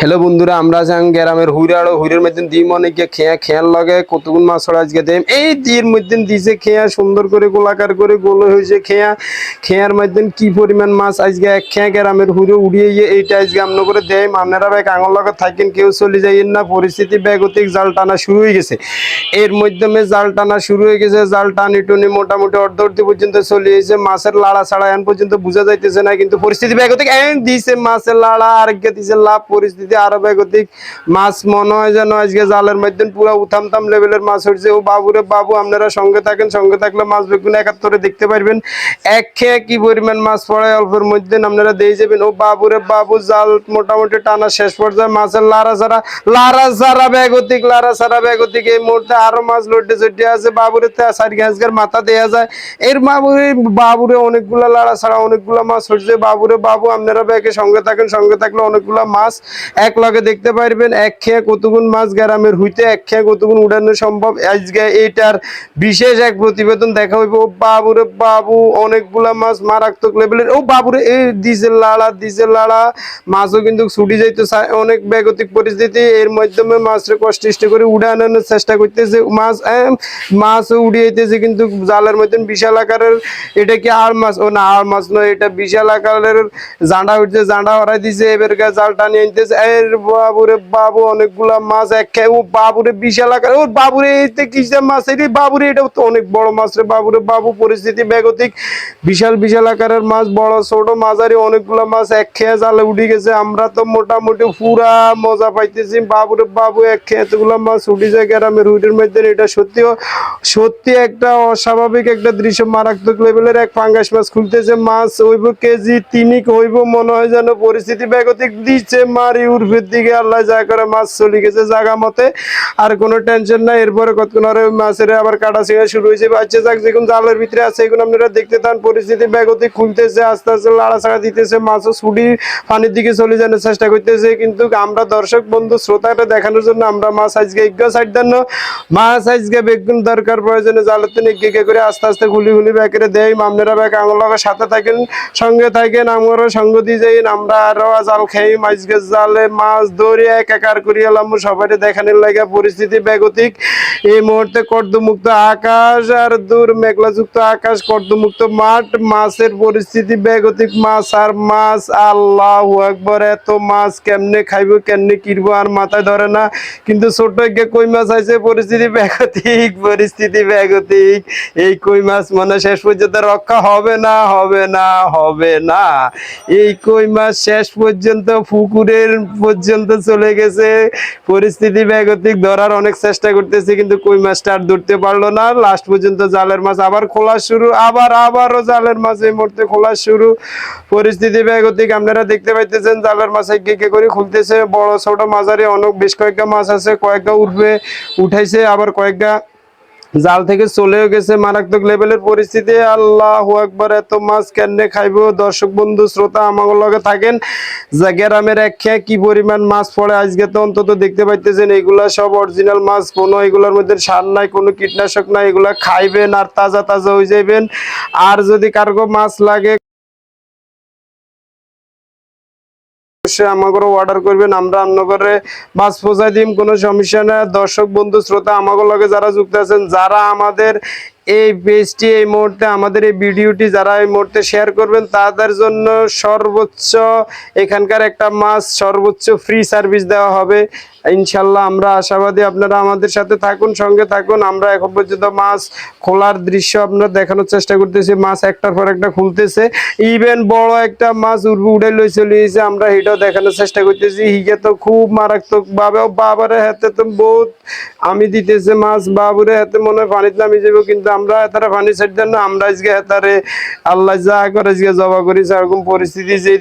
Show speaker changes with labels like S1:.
S1: Hello বন্ধুরা, আমরা যাং গ্রামের হুইরাড়ো হুইরের মধ্যে দিই মনে গিয়ে খেয়া, খেয়ার লাগে কতগুণ মাছ আজকে দেম। এই দির মধ্যে দিছে খেয়া, সুন্দর করে গোলাকার করে গোল হয়েছে খেয়া। খেয়ার মধ্যে কি পরিমাণ মাছ আজকে এক খেয়া গ্রামের হুইরে উড়িয়ে গিয়ে এইটা আজকে আমন করে দেয় আপনারা ভাই আঙুল লগে থাকেন, কেউ চলে যাইয়েন না, পরিস্থিতি ব্যাগতিক জাল টানা শুরু হয়ে গেছে। এর মাধ্যমে জাল টানা শুরু হয়ে গেছে, জাল টানি টুনি মোটামুটি অর্ধবর্তী পর্যন্ত চলে এসেছে মাছের লাড়া ছাড়া এখন পর্যন্ত বোঝা যাইতেছে না, কিন্তু পরিস্থিতি ব্যাগতিক দিছে মাছের লাড়া আর দিছে লাভ পরিস্থিতি আরও ব্যাগতিক মাছ মনে হয় যেন আজকে জালের মধ্যে পুরো উথামতাম লেভেলের মাছ হচ্ছে। ও বাবুরে, বাবু, আপনারা সঙ্গে থাকেন, সঙ্গে থাকলে মাছ বেগুন একাত্তরে দেখতে পারবেন। এক খেয়ে কি পরিমাণ মাছ পড়ে অল্পের মধ্যে আপনারা দিয়ে যাবেন। ও বাবুরে, বাবু, জাল মোটামুটি টানা শেষ পর্যায়ে মাছের লারা ছাড়া লারা ছাড়া ব্যাগতিক লারা ছাড়া ব্যাগতিক এই মুহূর্তে আরও মাছ লটে চটে আছে। বাবুরে সারি ঘাসগার মাথা দেওয়া যায়। এর বাবুরে বাবুরে অনেকগুলা লাড়া ছাড়া অনেকগুলা মাছ হচ্ছে। বাবুরে, বাবু, আপনারা ব্যাগে সঙ্গে থাকেন, সঙ্গে থাকলে অনেকগুলা মাছ এক লগে দেখতে পারবেন, এক খেয়ে কতগুণ মাছ গ্রামের হইতে, এক খেয়ে কতগুণ উড়ানো সম্ভব। আজকে এইটার বিশেষ এক প্রতিবেদন দেখা হইব ও বাবুরে বাবু, অনেকগুলা মাছ মারাত্মক লেভেলের ও বাবুরে এই ডিজেল লাড়া ডিজেল লাড়া মাছও কিন্তু ছুটি যাইতে অনেক ব্যাগতিক পরিস্থিতি। এর মাধ্যমে মাছরে কষ্ট করে উড়ানোর চেষ্টা করতেছে। মাছ মাছও মাছ উড়িয়েছে কিন্তু জালের মধ্যে বিশাল আকারের। এটা কি আর মাছ? ও না আর মাছ নয়, এটা বিশাল আকারের জাঁডা উঠছে জাঁডা হরাই দিছে। এবার জাল টানিয়ে আনতেছে। এর বাবুরে, বাবু অনেকগুলা মাছ এক খেয়ে। ও বাবুরে বিশাল আকার ও বাবুরে এইতে কিসের মাছ এটি বাবুরে, এটা তো অনেক বড় মাছ রে বাবুরে। বাবু পরিস্থিতি ব্যাগতিক বিশাল বিশাল আকারের মাছ, বড়, ছোট মাঝারি অনেকগুলা মাছ এক খেয়ে, জালে উঠে গেছে। আমরা তো মোটামুটি পুরা মজা পাইতেছি। বাবুরে, বাবু এক খেয়ে এতগুলা মাছ উঠে যায় গ্রামের রুটের মধ্যে। এটা সত্যি সত্যি একটা অস্বাভাবিক একটা দৃশ্য। মারাত্মক লেভেলের এক ফাঙ্গাস মাছ খুলতেছে। মাছ হইব কেজি তিনিক হইব, মনে হয় যেন পরিস্থিতি ব্যাগতিক দিচ্ছে। মারি উর্ফের দিকে আল্লাহ যা করে মাছ চলে গেছে জায়গা মতে, আর কোনো টেনশন নাই। এরপরে কতক্ষণ আরে মাছের আবার কাটা ছিঁড়া শুরু হয়েছে। বাচ্চা যাক যেগুলো জালের ভিতরে আছে, এগুলো আপনারা দেখতে থান পরিস্থিতি ব্যাগতিক খুলতেছে, আস্তে আস্তে লাড়া ছাড়া দিতেছে। মাছও ছুটি পানির দিকে চলে যাওয়ার চেষ্টা করতেছে। কিন্তু আমরা দর্শক, বন্ধু শ্রোতাটা দেখানোর জন্য আমরা মাছ আজকে এগিয়ে সাইড দেন মাছ আজকে বেগুন দরকার, প্রয়োজনে জালের তো এগিয়ে করে আস্তে আস্তে গুলি গুলি ব্যাকেরে দেয় আপনারা ব্যাগ আমার সাথে থাকেন, সঙ্গে থাকেন আমারও সঙ্গ দিয়ে যাই আমরা আরও জাল খাই মাছকে জালে মাছ ধরে একাকার করি এলাম। সবাই দেখানোর লাগে পরিস্থিতি ব্যাগতিক এই মুহূর্তে কর্দমুক্ত আকাশ আর দূর মেঘলাযুক্ত আকাশ, কর্দমুক্ত মাঠ, মাছের পরিস্থিতি বেগতিক। মাছ আর মাছ, আল্লাহ একবার এত মাছ কেমনে খাইবো, কেমনে কিনবো আর মাথায় ধরে না। কিন্তু ছোট একটা কই মাছ আছে? পরিস্থিতি ব্যাগতিক পরিস্থিতি ব্যাগতিক এই কই মাছ মানে শেষ পর্যন্ত রক্ষা হবে না হবে না হবে না। এই কই মাছ শেষ পর্যন্ত পুকুরের পর্যন্ত চলে গেছে। পরিস্থিতি ব্যাগতিক ধরার অনেক চেষ্টা করতেছে, কিন্তু কই মাছটা আর ধরতে পারল না। লাস্ট পর্যন্ত জালের মাছ আবার খোলা শুরু, আবার, আবারও জালের মাছ এই মুহূর্তে খোলা শুরু। পরিস্থিতি ব্যাগতিক আপনারা দেখতে পাইতেছেন, জালের মাছ একে একে করে খুলতেছে। বড়, ছোট মাঝারি অনেক, বেশ কয়েকটা মাছ আছে, কয়েকটা উঠবে, উঠাইছে, আবার কয়েকটা জাল থেকে চলেও গেছে মারাত্মক লেভেলের পরিস্থিতি। আল্লাহ একবার এত মাছ কেন্দ্রে খাইব? দর্শক বন্ধু, শ্রোতা আমার লগে থাকেন। যা গ্রামের এক খেয়ে কি পরিমাণ মাছ পড়ে, আজকে তো অন্তত দেখতে পাইতেছেন, এগুলা সব অরিজিনাল মাছ। কোনো এগুলোর মধ্যে সার নাই, কোনো কীটনাশক নাই, এগুলা খাইবেন আর তাজা তাজা হয়ে যাইবেন। আর যদি কারও মাছ লাগে অবশ্যই আমাকে অর্ডার করবেন, আমরা রান্নাঘরে বাস পৌঁছাই দিম, কোনো সমস্যা না দর্শক, বন্ধু, শ্রোতা আমাকে লগে যারা যুক্ত আছেন, যারা আমাদের এই পেজটি এই মুহূর্তে আমাদের এই ভিডিওটি যারা এই মুহূর্তে শেয়ার করবেন, তাদের জন্য সর্বোচ্চ এখানকার একটা মাছ সর্বোচ্চ ফ্রি সার্ভিস দেওয়া হবে। ইনশাল্লাহ আমরা আশাবাদী আপনারা আমাদের সাথে থাকুন, সঙ্গে থাকুন। আমরা এখন পর্যন্ত মাছ খোলার দৃশ্য আপনারা দেখানোর চেষ্টা করতেছি। মাছ একটার পর একটা খুলতেছে। ইভেন বড় একটা মাছ উড়বে উড়ে লই চলে এসে আমরা এটাও দেখানোর চেষ্টা করতেছি। হিগে তো খুব মারাত্মক ভাবে ও বাবারে হাতে তো বহুত আমি দিতেছে মাছ বাবুরে হাতে মনে হয় পানিতে নামি যাব কিন্তু আমরা এতারে পানি সাইড দেন আমরা আজকে এতারে আল্লাহ যা করে আজকে জবা করি, সেরকম পরিস্থিতি যে